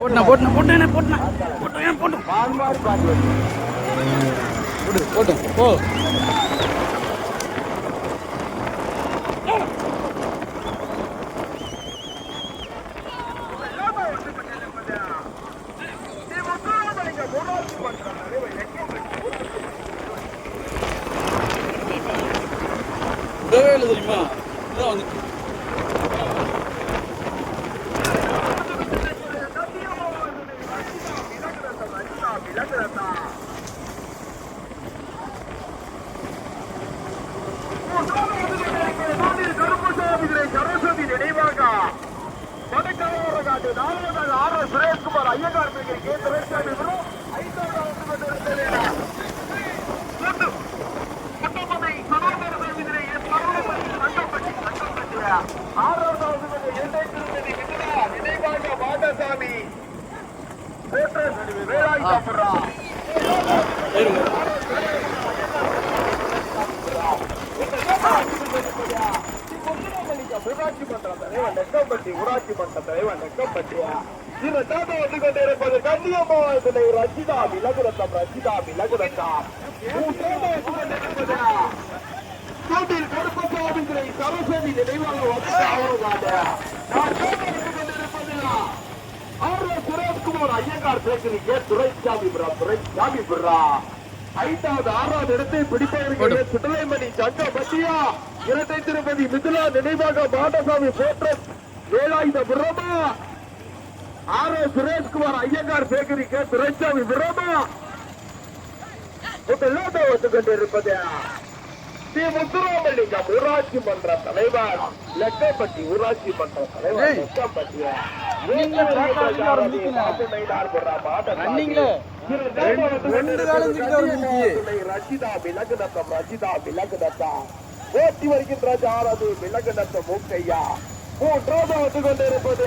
போட்டுனா போட்டுனா போட்டுனே போட்டுனா போட்டுனே போட்டு போட்டு போட்டு. போ. விடவே இல்லை தெரியுமா? வடக்கரகாட்டு நாலாவது ஆர் சுரேஷ்குமார் ஐயங்கார் பேர் கே. சுரேஷ்காமி ஆறாவது மாடசாமி வேலாய் சாப்பிட்றா ஏறுங்க ஊராட்சி மன்ற தலைவர் நெக்கம்பட்டி ஊராட்சி மன்ற தலைவர் நெக்கம்பட்டியா இந்த தாத்தா வந்து கொண்டிருப்பது கண்ணியம்மாவட்டத்தில் ரச்சிதா விலகுரத்தம் ரச்சிதா விலகுரத்தம் கோட்டில் கருப்பசாமிகளை சரஸ்வதி நினைவாக எஸ் சுரேஷ்குமார் ஐயங்கார் பேசுறீங்க துரைசாமி புரா துரைசாமி புரா ஐந்தாவது ஆறாவது இடத்தை பிடிப்பதற்கு சுடலைமணி சங்க பட்டியா இரட்டை திருப்பதி மிதுலா நினைவாக மாடசாமி போற்ற வேலாயுத பிரமா ஆர் சுரேஷ்குமார் ஐயங்கார் பேக்கரிக்க துரைசாமி பிரமா முதலாவது வந்து கொண்டிருப்பது ஸ்ரீ முத்துராமலிங்கம் ஊராட்சி மன்ற தலைவர். லெக்கப்பட்டி ஊராட்சி மன்ற தலைவர். லெக்கப்பட்டி. ரன்னிங்ல track ஆடிட்டு வர ஓட்டி வருகின்ற ஜாரது விலகுநத்த மூக்கையா மூன்றாவது வந்து கொண்டிருப்பது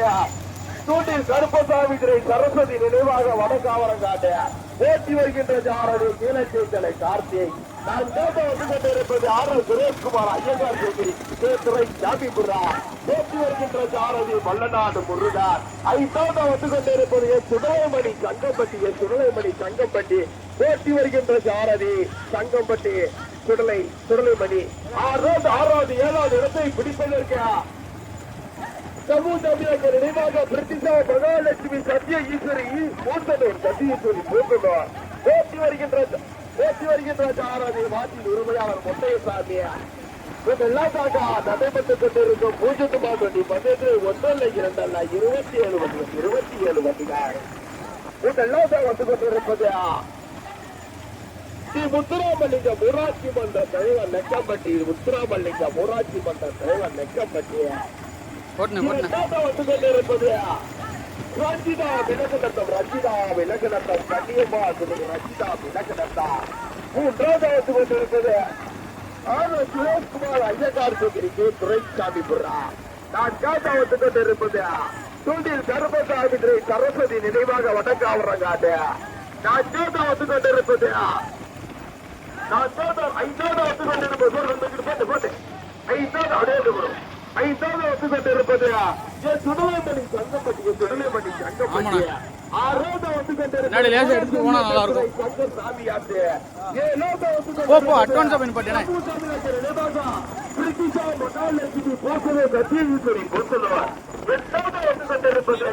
தூண்டில் கருப்பசாமி திரை சரஸ்வதி நினைவாக வடகாவரங்காட்டு ஓட்டி வருகின்ற ஜாரது கீழச்சேத்தலை கார்த்திக். நான் கேட்ட வந்து கொண்டிருப்பது ஆறு சுரேஷ்குமார் ஐயங்கார் சேகரி துறை ஜாமிபுரா ஓட்டி வருகின்ற ஜாரதி மல்லநாடு முருகன். ஐந்தாவது வந்து கொண்டிருப்பது என் சுடலைமணி சங்கம்பட்டி என் சுடலைமணி சங்கம்பட்டி. ஓட்டி வருகின்ற ஜாரதி சங்கம்பட்டி. சுடலை சுடலைமணி ஆறாவது ஆறாவது ஏழாவது இடத்தை பிடிப்பதற்கு. தமிழக நினைவாக பிரிட்டிஷார் மகாலட்சுமி சத்ய ஈஸ்வரி மூத்தனூர் சத்ய ஈஸ்வரி மூத்தனூர் பேசி வருகின்ற பேசி வருகின்ற ஆறாவது வாட்டில் உரிமையாளர் முத்தையசாமி. சாமியா தாக்கா நடைபெற்றுக் கொண்டிருக்கும் பூஜ்ஜியத்து மாவட்டி பந்தயத்தில் ஒன்றல்ல இரண்டல்ல இருபத்தி ஏழு வண்டிகள் இருபத்தி ஏழு வண்டிகள். இதெல்லாம் வந்து கொண்டிருப்பது. தலைவர் நெக்கம்பட்டி முத்துராமலிங்கம் ஊராட்சி மன்ற தலைவர் நெக்கம்பட்டி போட்டுனே போட்டுனே. இரண்டாவது வந்து கொண்டிருப்பது? ரஞ்சிதா விலகுநத்தம் ரஞ்சிதா விலகுநத்தம் கண்ணியம்மா சொல்லுங்க ரஞ்சிதா விலகுநத்தம் மூன்றாவது ஆர் எஸ் சுரேஷ்குமார் ஐயக்கார் சோதரிக்கு துரைசாமி புறா. நான்காவது வந்து கொண்டிருப்பது தூண்டில் கருப்பசாமி சரஸ்வதி நினைவாக வடக்காவரங்காட்டு நான்காவது வந்து கொண்டிருப்பது நான்காவது ஐந்தாவது வந்து கொண்டிருப்பது போட்டு ஐந்தாவது அப்படியே வரும் ஐந்தாவது வந்து கொண்டிருப்பது சுடலைமணி சங்கப்பட்டி சுடலைமணி சங்கப்பட்டி ஆறாவது வந்து கொண்டிருப்பது சங்க சாமியாட்டு ஏழாவது வந்து போ போ அட்வான்ஸா பண்ணி பிரிட்டிஷா மகாலட்சுமி போசவே கத்தியீஸ்வரி போசலவர் எட்டாவது வந்து கொண்டிருப்பது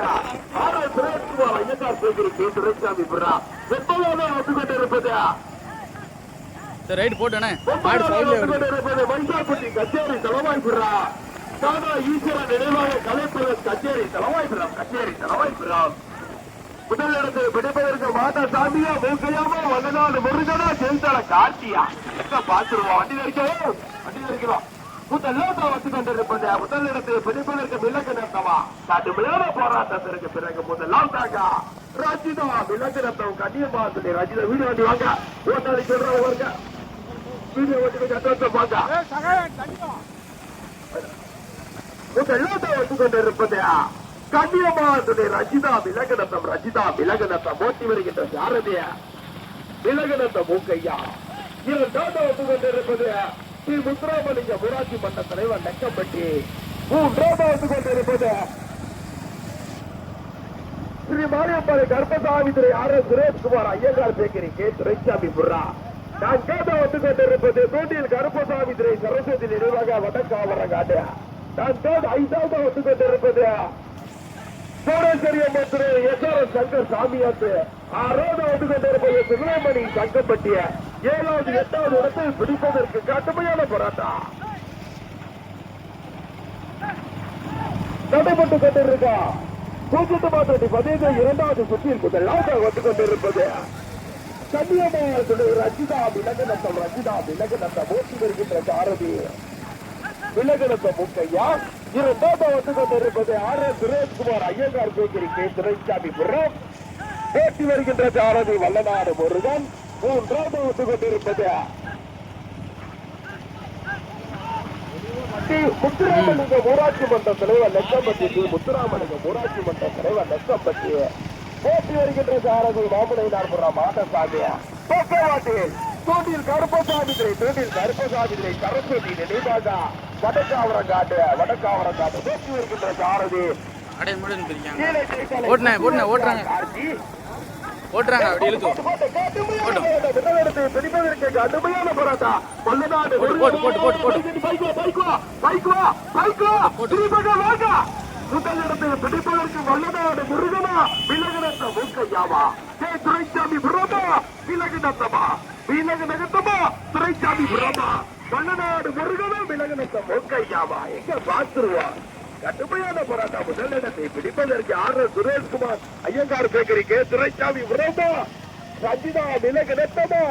ஆர் சுரேஷ்குமார் ஐயக்கார் சேகரி கே துரைசாமி புறா ஒன்பதாவது வந்து சரி ரைட் போட்டேனே முதல் சைட்ல வருது வைசாக்குட்டி கச்சேரி தலைவாய்ப்புறா நினைவாக கச்சேரி கச்சேரி பிடிப்பதற்கு மாதா சாமியா மூக்கையாமா வந்தநாடு முருகனா பாத்துருவோம் வண்டி நடிக்கவோ? வண்டி வந்து கொண்டிருப்பது. முதலிடத்தில் பிடிப்பதற்கு விலக்கு நிறுத்தமா கடுமையான போராட்டத்திற்கு பிறகு முதலாம் தாக்கா ராஜிதா விலக்கு நிறுத்தம் கண்ணியமா சொல்லி ராஜிதா வீடு வண்டி வாங்க. ஓட்டாளி சொல்றவங்க வீடியோ ஓட்டி கொஞ்சம் அட்வான்ஸ் வாங்க முதல்லோட்டா வந்து கொண்டிருப்பது கண்ணியமாத்துடைய ரஜிதா விலகனத்தம் ரஜிதா விலகனத்தம் ஓட்டி வருகின்ற சாரதிய விலகனத்த மூக்கையா இரண்டாவது வந்து கொண்டிருப்பது ஸ்ரீ முத்துராமலிங்க ஊராட்சி மன்ற தலைவர் நெக்கப்பட்டி மூன்றாவது வந்து கொண்டிருப்பது ஸ்ரீ மாரியப்பாறை கருப்பசாமி துறை R S Sureshkumar Iyengar bakery K. Duraisamy Burra நான் கேட்ட வந்து கொண்டிருப்பது தோட்டியில் கருப்பசாமி துறை சரஸ்வதி நினைவாக வடக்காவர காட்டு நான் கேட்ட ஐந்தாவது வந்து கொண்டிருப்பது சோழேஸ்வரி அம்மன் திரு எஸ் ஆர் எஸ் சங்கர் சாமியாத்து. ஆறாவது வந்து கொண்டிருப்பது சுப்பிரமணி சங்கப்பட்டிய. ஏழாவது எட்டாவது இடத்தில் பிடிப்பதற்கு கடுமையான போராட்டம். தடைப்பட்டு கொண்டிருக்கா. பூஜ்ஜியத்து மாற்றத்தை பதிவு இரண்டாவது சுற்றில் முதலாக வந்து கொண்டிருப்பது. கன்னியமாவட்டத்தில் ரஜிதா விலகநத்தம் ரஜிதா விலகநத்தம் ஓட்டி வருகின்ற சாரதி விலகநத்த முக்கையா இரண்டாவது வந்து கொண்டிருப்பது R S Sureshkumar Iyengar bakery K. Duraisamy புறம் ஓட்டி வருகின்ற சாரதி வல்லநாடு முருகன். மூன்றாவது வந்து கொண்டிருப்பது. முத்துராமலிங்க ஊராட்சி மன்ற தலைவர் லெக்கப்பட்டி டி. முத்துராமலிங்க ஊராட்சி மன்ற தலைவர் லெக்கப்பட்டி போட்டி வருகின்ற சாரதி மாமலைநார்புரம் மாட்டசாமி பக்கவாட்டி தூண்டில் கருப்பசாமி திரை தூண்டில் கருப்பசாமி திரை சரஸ்வதி நினைவாக வடக்காவரம் காட்டு வடக்காவரம் காட்டு போட்டி வருகின்ற சாரதி. ஓட்டுனே, ஓட்டுனே, ஓட்டுறாங்க. ஓட்டுறாங்க அப்படி இழுத்து போட்டு, போட்டு, போட்டு, போட்டு, போட்டு. பைக் பிடிப்பதற்கு வல்லநாடு முருகனா விலகினத்த மூக்கையாவா கே துரைசாமி பிரமா விலகினத்தமா விலகினத்தமா துரைசாமி பிரமா வல்லநாடு முருகனா விலகினத்த மூக்கையாவா எங்க பாத்துருவா கடுமையான போராட்டம். முதலிடத்தை பிடிப்பதற்கு R S Sureshkumar Iyengar bakery K Duraisamy பிரமா ரஞ்சிதா விலகினத்தமா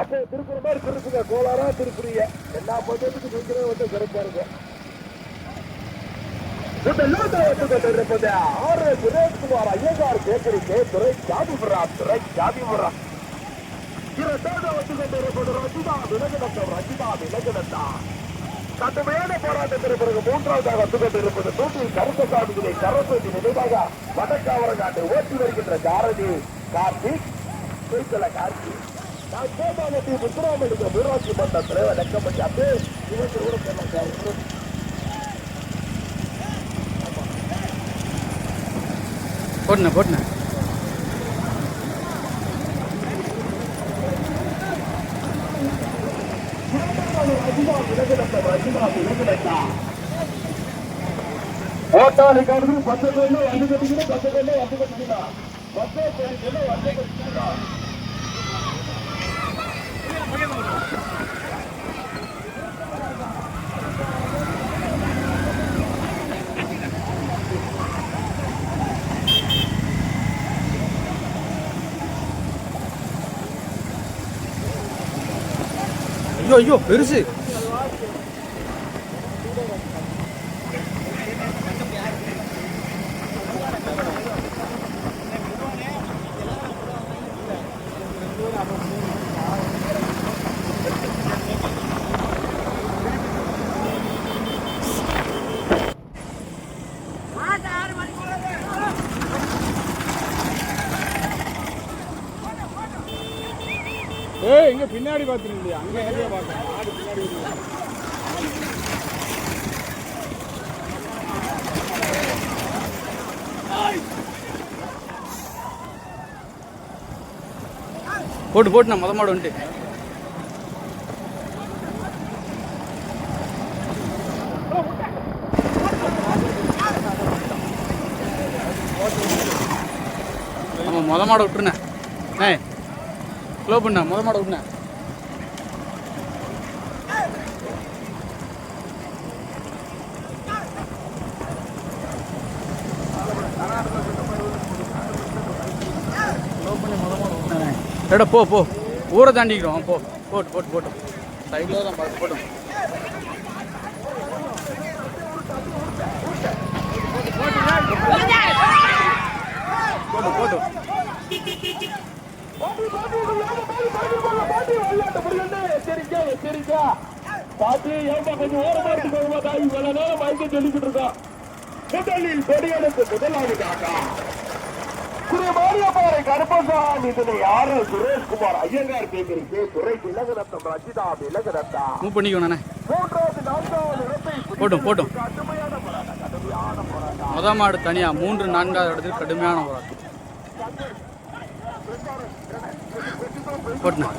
அப்போ திருக்குற மாதிரி திருப்புங்க கோளாரா திருப்புறீங்க. எல்லா பஞ்சத்துக்கும் நீங்களே வந்து சிறப்பா இருக்கும். கொண்டிருப்பது R S Sureshkumar Iyengar bakery K ஜாதிபுரா சாமிபுரா துரை சாமிபுரா இரண்டாவது வந்து கொண்டிருப்பது ரஜிதா விலகினத்தம் ரஜிதா விலகினத்தா கடுமையான போராட்டத்திற்கு பிறகு மூன்றாவதாக வந்து கொண்டிருப்பது தூண்டில் கருப்பசாமிகளை சரஸ்வதி நினைவாக வடக்காவரங்காட்டை ஓட்டி வருகின்ற காரதி கார்த்திக் குறிக்கல கார்த்திக் நான் கோபாலத்தி முத்துராமலிங்க ஊராட்சி மன்ற தலைவர் லெக்கப்பட்டி அப்படியே இவங்க கூட சொன்னாங்க போட்டுனே போட்டுனே ஓட்டாளி காடு பத்து பேர்ல வந்து கட்டிக்கணும் பத்து பேர்ல வந்து கட்டிக்கலாம் பத்து ஐயோ ஐயோ பெருசு. போட்டு போட்டு நான் மொத மாடு வந்துட்டு. ஆமாம் மொத மாடை விட்டுருண்ணே. ஏய் க்ளோ பண்ண மொத மாடை விட்டுனேன் எடா போ போ. ஊரை தாண்டிக்கிறோம். போ போட்டு போட்டு போட்டு. சைடில் தான் பார்த்து போட்டோம் போட்டு. போட்டு பாட்டி. ஏமா கொஞ்சம் ஓரமா இருக்கு தாய் இவ்வளவு நேரம் மயக்க சொல்லிக்கிட்டு இருக்கோம் முதலில் கொடியெடுத்து முதலாவது காக்கா திரு மாரியப்பாறை கருப்பசாமி இதனை யாரு சுரேஷ்குமார் ஐயங்கார் பேக்கரிக்கு துறை திலகரத்தம் ரஜிதா திலகரத்தா. மூவ் பண்ணிக்கோண்ணே மூன்றாவது நான்காவது இடத்தை போட்டும், போட்டும். கடுமையான போராட்டம் கடுமையான முத மாடு தனியா மூன்று நான்காவது இடத்துக்கு கடுமையான போராட்டம். போட்டுனா.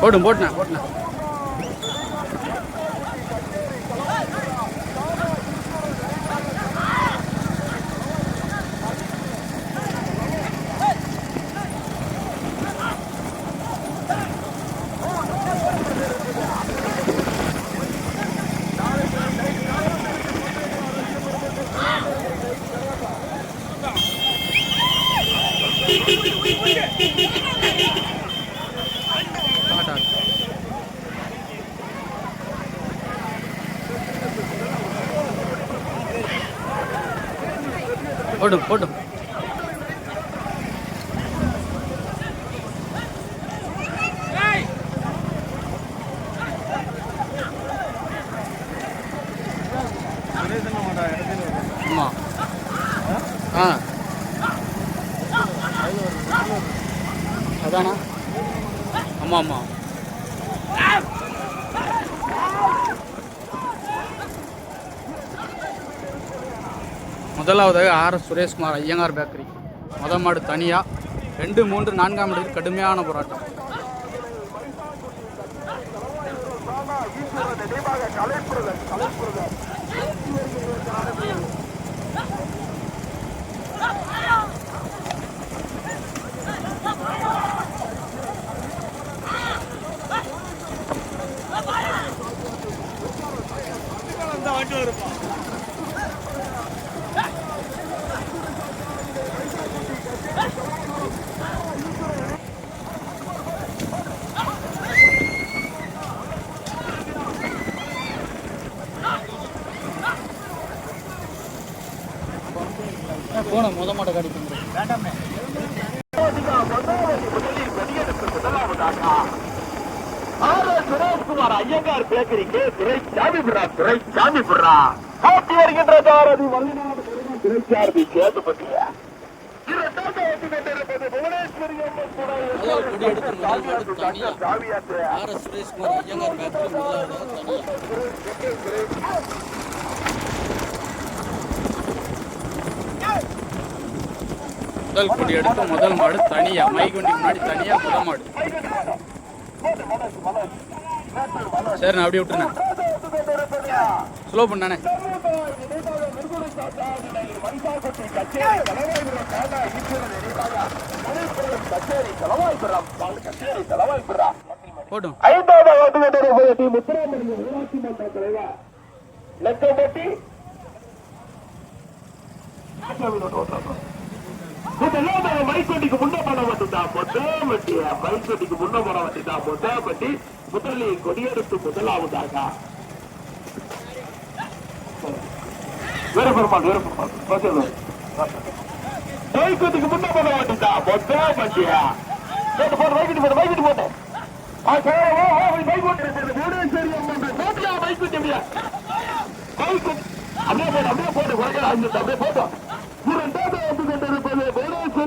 போட்டும் போட்டுனா போட்டுனா. போட்டு போட்டு ஆமா ஆ அதானா ஆமாம் ஆமாம் முதலாவதாக R S Sureshkumar Iyengar bakery. முத மாடு தனியாக ரெண்டு மூன்று நான்காம் இடத்தில் கடுமையான போராட்டம். போனோம் முத மாட்டை காடி சுரேஷ்குமார் ஐயங்கார் பேக்கரிக்கு துறை சாமி புறா துறை சாமி புறா போட்டி வருகின்ற சாரதி வல்லிநாடு துறை சேதுபதிய இரண்டாவது ஓட்டு கொண்டிருப்பது புவனேஸ்வரி அம்மன் துணை முதல் கொடி எடுத்து முதல் மாடு தனியா சாமியாத்து R S Sureshkumar Iyengar bakery முதலாவதாக தனியா முதல் கொடி எடுத்து முதல் மாடு தனியா மைகுண்டி முன்னாடி தனியா முதல் மாடு. சரி நான் அப்படியே விட்டுருந்தேன் ஸ்லோ பண்ணானே போட்டும். ஐந்தாவது ஆண்டு முதல்ல மைக்கொட்டிக்கு முன்ன பண்ண மாட்டா மொட்டை பட்டி மைக்கொட்டிக்கு முன்ன பண்ண மாட்டா மொட்டை பட்டி முதலி கொடியெடுத்து முதலாவதாக. வேற பெருமாள் வேற பெருமாள். முன்ன பண்ண மாட்டா மொத்தம் பட்டியா போட்டு போட வைக்கிட்டு போட்டு வைக்கிட்டு போட்டு. அப்படியே. போட்டு அப்படியே போட்டு அப்படியே போட்டோம்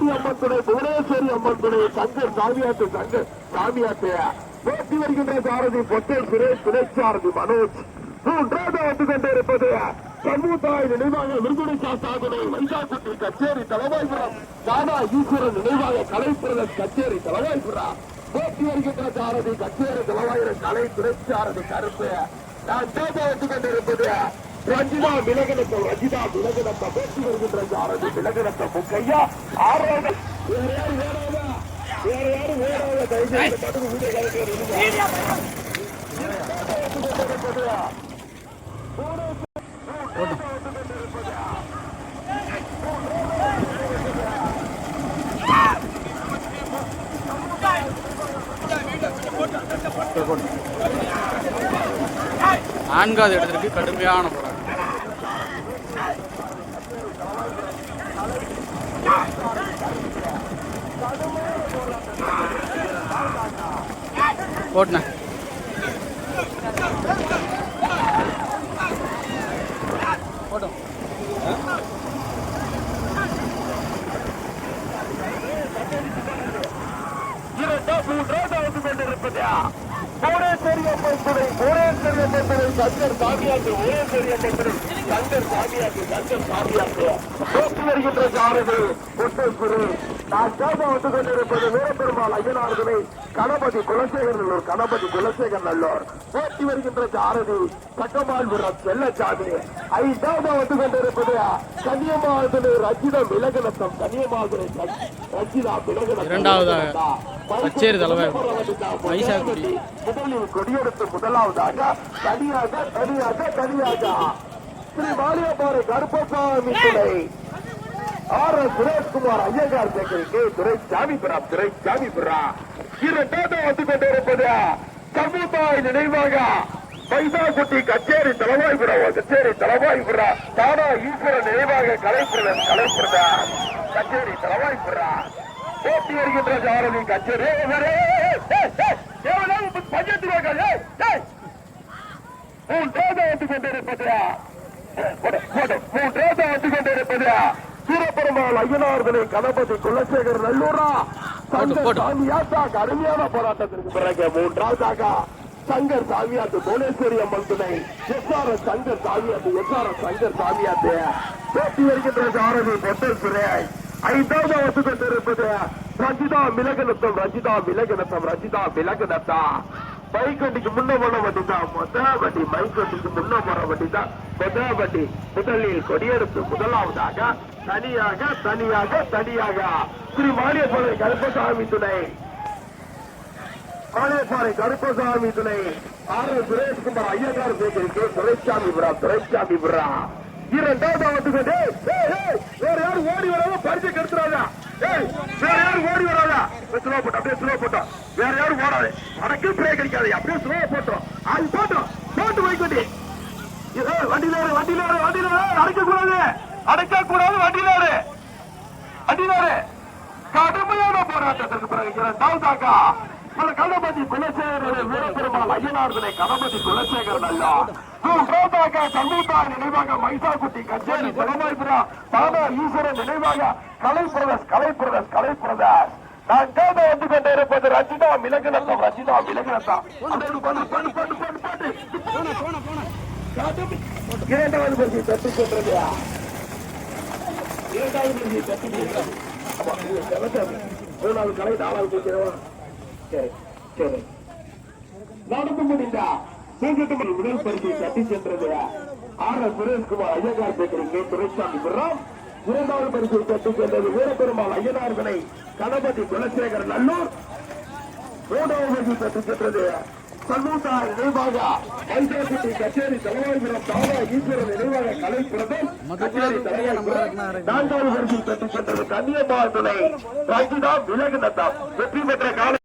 புவனேஸ்வரி அம்மன் துணை சங்கர் சாமியாட்டு சங்கர் சாமியாட்டு போட்டி வருகின்ற சாரதி பொட்டை சுரேஷ் துணை சாரதி மனோஜ். மூன்றாவது வந்து கொண்டிருப்பது சமூதாய நினைவாக விருதுணை சாஸ்தாதுணை வைசாக்குட்டி கச்சேரி தலைவாய்புரம் தானா ஈஸ்வரன் நினைவாக கலைப்பிரதன் கச்சேரி தலைவாய்புரா போட்டி வருகின்ற சாரதி கச்சேரி தலைவாயிரம் கலை துணைச்சாரதி கருப்பு நான் தேர்தல் வந்து கொண்டிருப்பது ரஞ்சிதா விலகனத்தம் ரஞ்சிதா விலகனத்தம் பேசி வருகின்ற யாரது விலகனத்தம் பொக்கையா ஆறாவது. வேற யாரும் வேற யாரும் தயவுசெய்து மட்டும் வீடியோ நான்காவது இடத்திற்கு கடுமையான போராட்டம். போட்டுண்ணே போட்டோம். ஒரே பெரிய பம்புரை ஒரே பெரிய பம்புரை சங்கர் சாமியாக்கு ஒரே பெரிய பம்புரை சங்கர் சாமியாக்கு சங்கர் சாமியாக்கு போட்டி வருகின்ற சாரதி ஒட்டேஸ்வரி நான்காவது வந்து கொண்டிருப்பது ஐயனார்களை கணபதி குலசேகர் நல்லூர் கணபதி குலசேகர் நல்லூர். போட்டி வருகின்ற சாரதி சக்கமால்புரம் செல்லச்சாமி ஐந்தாவது வந்து கொண்டிருப்பது கன்னியமாவது ரஜிதம் விலகலத்தம் கன்னியமாவது ரஜிதா விலகலத்தம். இரண்டாவதாக கச்சேரி தலைவர் மைசாக்குடி முதலில் கொடியெடுத்து முதலாவதாக தனியாக தனியாக தனியாக. ஸ்ரீ வாலியப்பாறை கருப்பசாமி துணை. ஆர் எஸ் சுரேஷ்குமார் ஐயங்கார் சேகரிக்கு துரை சாமிபுரா துரை இரு இரண்டாவது வந்து கொண்டிருப்பது சமுதாய நினைவாக பைசாகுட்டி கச்சேரி தலைவாய்புரா கச்சேரி தலைவாய்புரா தானா ஈஸ்வர நினைவாக கலைப்புரன் கலைப்புரதா கச்சேரி தலைவாய்புரா போட்டி வருகின்ற ஜாரதி கச்சேரி. பஞ்சத்து மூன்றாவது வந்து கொண்டிருப்பது மூன்றாவது வந்து கொண்டிருப்பதா சூரப்பெருமாள் ஐயனார்களை கணபதி குலசேகர் நல்லூரா? கடுமையான போராட்டத்திற்கு பிறகு மூன்றாவதாக சங்கர் சாமியாத்து புவனேஸ்வரி அம்மன் துணை. எஸ் ஆர் எஸ் சங்கர் சாமியாத்து எஸ் ஆர் எஸ் சங்கர் சாமியாத்து. போட்டி வருகின்ற சாரதி பொட்டல் சுரேஷ் ஐந்தாவது வந்து கொண்டிருப்பது ரஜிதா மிளகனத்தம் ரஜிதா மிளகனத்தம் ரஜிதா மிளகனத்தா மைக்கண்டிக்கு முன்ன போன வண்டி தான் மொத வண்டி முன்ன போற வண்டி தான். மொத வண்டி முதலில் கொடியெடுத்து முதலாவதாக தனியாக தனியாக தனியாக. திரு மாரியப்பாறை கருப்பசாமி துணை. மாரியப்பாறை கருப்பசாமி துணை. ஆர் சுரேஷ்குமார் ஐயங்கார் சேகரிக்கு துரைசாமி புரா துரைசாமி புரா இரண்டாவது வேற யாரும் ஓடி வராம பரிசை கெடுத்துறாங்க வேற யாரும் ஓடி வராதா? ஸ்லோ போட்டோம் அப்படியே ஸ்லோ போட்டோம். வேற யாரும் ஓடாது. அடக்கு பிரேக் அடிக்காது அப்படியே ஸ்லோ போட்டோம். அது போட்டோம். போட்டு வைக்கட்டி வண்டியில வண்டியில வண்டியில அடைக்க கூடாது அடைக்க கூடாது. வண்டியில ஏறு. கடுமையான போராட்டத்திற்கு பிறகு இரண்டாவதாக கணபதி குலசேகர வீரபெருமாள் ஐயனார்களை கணபதி குலசேகர் அல்லா. மூன்றாவதாக நினைவாக மைசாக்குட்டி கச்சேரி தலைவாய்புரா தானா ஈஸ்வரன் நினைவாக Kalai brothers Kalai brothers Kalai brothers நான் கேட்ட வந்து கொண்டு இருப்பது ரஜிதா மிளகுனத்தம் ரஜிதா மிளகுனத்தம் பண்ணு பண்ணு பண்ணு பண்ணு பண்ணு பண்ணு போன போன போன இரண்டாவது பரிசை தட்டி சென்றது இரண்டாவது பரிசை தட்டி ஆமா, இது செவத்தாமி. மூணாவது கலை நாலாவது பரிசு சரி சரி நடந்து முடிந்தா சிங்கத்துமணி முதல் பரிசை தட்டி சென்றது ஆர் எஸ் சுரேஷ்குமார் ஐயங்கார் பேக்கரிக்கு துரைசாமி புறம் இரண்டாவது பரிசை தட்டி சென்றது வீரபெருமாள் ஐயனார் வினை கணபதி குலசேகர் நல்லூர் மூன்றாவது பரிசை தட்டி சென்றது சண்முகத்தார் நினைவாக வைசாக்குட்டி கச்சேரி தலைவாய்புரம் தாவா ஈஸ்வரன் நினைவாக கலை பிரதம் கச்சேரி தலைவாய்புரம் நான்காவது பரிசு பெற்று சென்றது கன்னியம்மா துணை ரஞ்சிதா விலகுநத்தம். வெற்றி பெற்ற கால